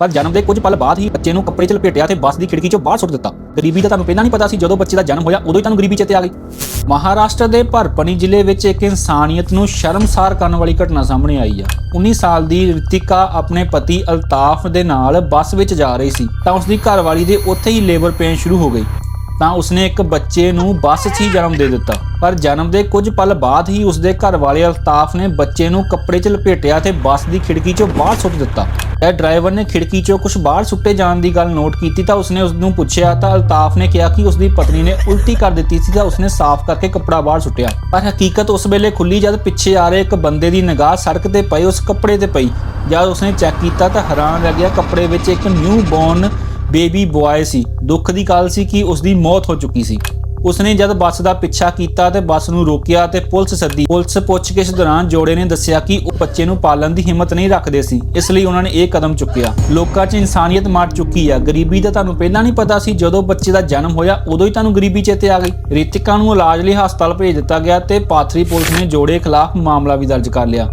ਪਰ ਜਨਮ ਦੇ ਕੁਝ ਪਲ ਬਾਅਦ ਹੀ ਬੱਚੇ ਨੂੰ ਕੱਪੜੇ 'ਚ ਲਪੇਟਿਆ ਤੇ ਬੱਸ ਦੀ ਖਿੜਕੀ 'ਚੋਂ ਬਾਹਰ ਸੁੱਟ ਦਿੱਤਾ। ਗਰੀਬੀ ਦਾ ਤੁਹਾਨੂੰ ਪਹਿਲਾਂ ਨਹੀਂ ਪਤਾ ਸੀ ਜਦੋਂ ਬੱਚੇ ਦਾ ਜਨਮ ਹੋਇਆ, ਉਦੋਂ ਹੀ ਤੁਹਾਨੂੰ ਗਰੀਬੀ ਚੇਤੇ ਆ ਗਈ। ਮਹਾਰਾਸ਼ਟਰ ਦੇ ਭਰਪਣੀ ਜ਼ਿਲ੍ਹੇ ਵਿੱਚ ਇੱਕ ਇਨਸਾਨੀਅਤ ਨੂੰ ਸ਼ਰਮਸਾਰ ਕਰਨ ਵਾਲੀ ਘਟਨਾ ਸਾਹਮਣੇ ਆਈ ਆ। 19 ਸਾਲ ਦੀ ਰਿਤਿਕਾ ਆਪਣੇ ਪਤੀ ਅਲਤਾਫ ਦੇ ਨਾਲ ਬੱਸ ਵਿੱਚ ਜਾ ਰਹੀ ਸੀ, ਤਾਂ ਉਸ ਦੀ ਘਰਵਾਲੀ ਦੇ ਉੱਥੇ ਹੀ ਲੇਬਰ ਪੇਨ ਸ਼ੁਰੂ ਹੋ ਗਈ। ਤਾਂ ਉਸਨੇ ਇੱਕ ਬੱਚੇ ਨੂੰ ਬੱਸ 'ਚ ਹੀ ਜਨਮ ਦੇ ਦਿੱਤਾ। ਪਰ ਜਨਮ ਦੇ ਕੁਝ ਪਲ ਬਾਅਦ ਹੀ ਉਸਦੇ ਘਰ ਵਾਲੇ ਅਲਤਾਫ ਨੇ ਬੱਚੇ ਨੂੰ ਕੱਪੜੇ 'ਚ ਲਪੇਟਿਆ ਤੇ ਬੱਸ ਦੀ ਖਿੜਕੀ 'ਚੋਂ ਬਾਹਰ ਸੁੱਟ ਦਿੱਤਾ। ਇਹ ਡਰਾਈਵਰ ਨੇ ਖਿੜਕੀ 'ਚੋਂ ਕੁਝ ਬਾਹਰ ਸੁੱਟੇ ਜਾਣ ਦੀ ਗੱਲ ਨੋਟ ਕੀਤੀ ਤਾਂ ਉਸਨੇ ਉਸ ਨੂੰ ਪੁੱਛਿਆ ਤਾਂ ਅਲਤਾਫ ਨੇ ਕਿਹਾ ਕਿ ਉਸਦੀ ਪਤਨੀ ਨੇ ਉਲਟੀ ਕਰ ਦਿੱਤੀ ਸੀ ਤਾਂ ਉਸਨੇ ਸਾਫ਼ ਕਰਕੇ ਕੱਪੜਾ ਬਾਹਰ ਸੁੱਟਿਆ। ਪਰ ਹਕੀਕਤ ਉਸ ਵੇਲੇ ਖੁੱਲੀ ਜਦ ਪਿੱਛੇ ਆ ਰਹੇ ਇੱਕ ਬੰਦੇ ਦੀ ਨਿਗਾਹ ਸੜਕ ਤੇ ਪਈ, ਉਸ ਕੱਪੜੇ ਤੇ ਪਈ। ਜਦ ਉਸਨੇ ਚੈੱਕ ਕੀਤਾ ਤਾਂ ਹੈਰਾਨ ਰਹਿ ਗਿਆ, ਕੱਪੜੇ ਵਿੱਚ ਇੱਕ ਨਿਊ ਬੌਰਨ ਬੇਬੀ ਬੁਆਏ ਸੀ। ਦੁੱਖ ਦੀ ਗੱਲ ਸੀ ਕਿ ਉਸ ਦੀ ਮੌਤ ਹੋ ਚੁੱਕੀ ਸੀ। ਉਸਨੇ ਜਦ ਬੱਸ ਦਾ ਪਿੱਛਾ ਕੀਤਾ ਤੇ ਬੱਸ ਨੂੰ ਰੋਕਿਆ ਤੇ ਪੁਲਿਸ ਸੱਦੀ। ਪੁਲਿਸ ਪੁੱਛਗਿੱਛ ਦੌਰਾਨ ਜੋੜੇ ਨੇ ਦੱਸਿਆ ਕਿ ਉਹ ਬੱਚੇ ਨੂੰ ਪਾਲਣ ਦੀ ਹਿੰਮਤ ਨਹੀਂ ਰੱਖਦੇ ਸੀ। ਇਸ ਲਈ ਉਹਨਾਂ ਨੇ ਇਹ ਕਦਮ ਚੁੱਕਿਆ। ਲੋਕਾਂ 'ਚ ਇਨਸਾਨੀਅਤ ਮਰ ਚੁੱਕੀ ਆ। ਗਰੀਬੀ ਦਾ ਤੁਹਾਨੂੰ ਪਹਿਲਾਂ ਨਹੀਂ ਪਤਾ ਸੀ। ਜਦੋਂ ਬੱਚੇ ਦਾ ਜਨਮ ਹੋਇਆ, ਉਦੋਂ ਹੀ ਤੁਹਾਨੂੰ ਗਰੀਬੀ ਚੇਤੇ ਆ ਗਈ। ਰਿਤਿਕਾ ਨੂੰ ਇਲਾਜ ਲਈ ਹਸਪਤਾਲ ਭੇਜ ਦਿੱਤਾ ਗਿਆ ਤੇ ਪਾਥਰੀ ਪੁਲਿਸ ਨੇ ਜੋੜੇ ਖਿਲਾਫ ਮਾਮਲਾ ਵੀ ਦਰਜ ਕਰ ਲਿਆ।